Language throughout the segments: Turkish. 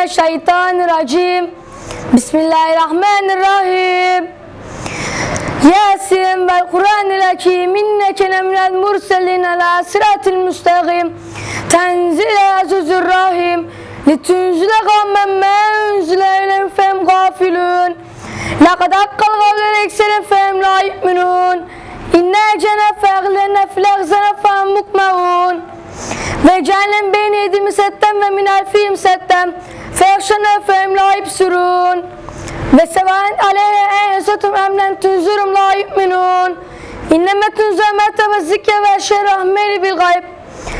Mineşşeytanirracim. Bismillahirrahmanirrahim. Yasin vel Kur'anil Hakim inneke leminel murselin ala sıratil müstakim. Tenzile azizur rahim. Litunzile kavmen men unzile ilem fem gafilun. Laqad hakkal kavlen ekselen fem la yu'minun. İnna cene feğlene flagzene fem mukmeun ve cehennem beyni edimi settem ve min alfihim settem feyakşene fem la yibsurun ve sevaen aleyhe ensetum emlen tunzurum la yu'minun. İnneme tunzur mertebe zikke ve şerahmeli bil gayb.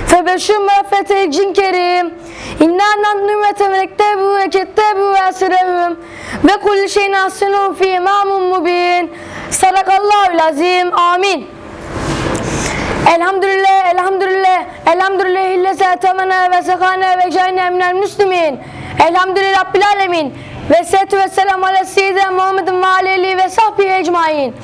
Febeşir mağfete cin kerim. İnna nannu ve temelektebu ve kettebu ve asirehum ve kulli şeyin asinu fi imamun mubin. Sadakallahu azim amin. Elhamdülillah, elhamdülillah, elhamdülillah illezi etemene ve sekane ve cayne minel müslimin. Elhamdülillah Rabbil alemin. Ve selatü ve selam ala seyyidina Muhammedin ve aleyhi ve sahbihi ecmain.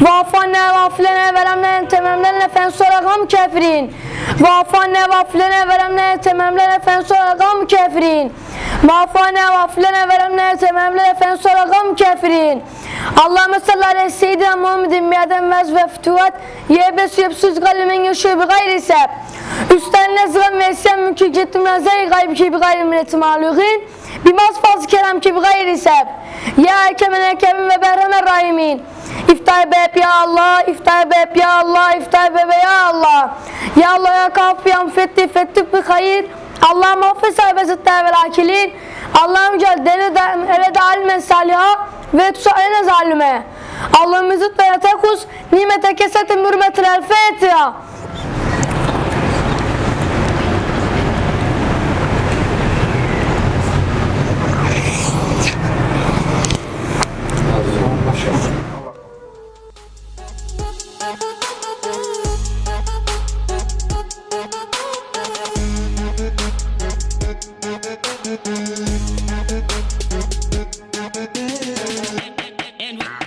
Ve affanne ve afflene ve lemne tememlene fen sonra gam kafirin. Ve affanne ve afflene ve lemne tememlene fen sonra gam kafirin. Ve affanne ve afflene ve lemne tememlene fen sonra gam kafirin. Allahümme salli ala seyyidina Muhammedin miyaden vez ve fütuhat yebes yepsüz galimen yaşıyor bi gayri sebep. Üstten nezgan ve isyan mülkü cettim nazari gaybi ki bi gayri milletim alugin. Bimaz fazl kerem ki bi gayri sebep. Ya erkemen erkemin ve berhemen rahimin. İftah beb ya Allah, iftah beb ya Allah, iftah bebe ya Allah. Ya Allah ya kaf ya müfetti fettük bi hayır. Allah mahfız sahibi zıttı ve akilin. Allah'ım cel deli de alimen saliha ve tusalene zalime. Allah'ım zıttı yatekus nimete kesetin mürmetil el Fatiha. and, we.